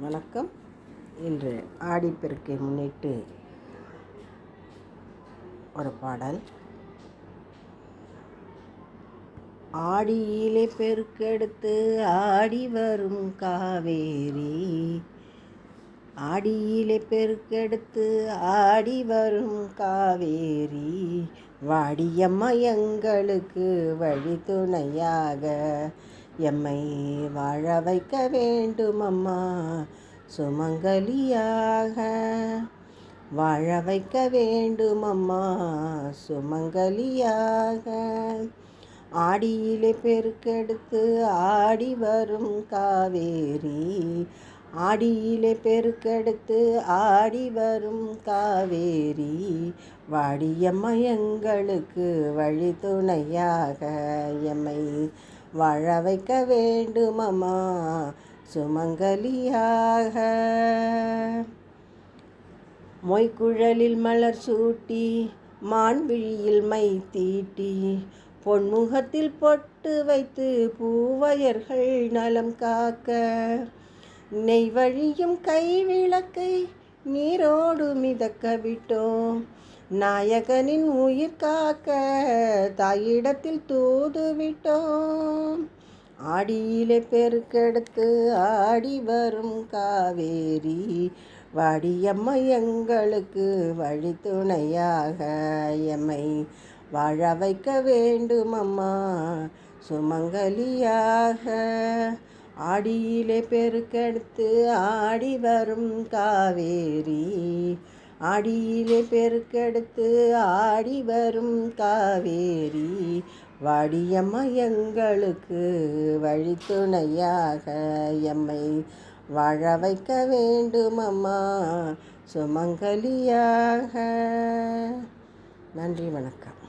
வணக்கம். இன்று ஆடிப்பெருக்கை முன்னிட்டு ஒரு பாடல். ஆடியிலே பெருக்கெடுத்து ஆடி வரும் காவேரி. ஆடியிலே பெருக்கெடுத்து ஆடி வரும் காவேரி. வாடியம்மா எங்களுக்கு வழி துணையாக எம்மை வாழ வைக்க வேண்டும் அம்மா சுமங்கலியாக. வாழ வைக்க வேண்டும் அம்மா சுமங்கலியாக. ஆடியிலே பெருக்கெடுத்து ஆடி வரும் காவேரி ஆடியிலே பெருக்கெடுத்து ஆடி வரும் காவேரி வாடியம்மா எங்களுக்கு வழி துணையாக எம்மை வாழ வைக்க வேண்டுமம்மா சுமங்கலியாக. மொய்க்குழலில் மலர் சூட்டி மான்விழியில் மை தீட்டி பொன்முகத்தில் பொட்டு வைத்து பூவயர்கள் நலம் காக்க. நெய் வழியும் கைவிளக்கை நீரோடு மிதக்க விட்டோம். நாயகனின் உயிர் காக்க தாயிடத்தில் தூது விட்டோம் ஆடியிலே பெருக்கெடுத்து ஆடி வரும் காவேரி வாடியம்மை எங்களுக்கு வழி துணையாக எம்மை வாழ வைக்க வேண்டுமம்மா சுமங்கலியாக. ஆடியிலே பெருக்கெடுத்து ஆடி வரும் காவேரி அடியிலே பெருக்கெடுத்து ஆடி வரும் காவேரி வாடியம்மா எங்களுக்கு வழித்துணையாக எம்மை வாழ வைக்க வேண்டுமம்மா சுமங்கலியாக. நன்றி வணக்கம்.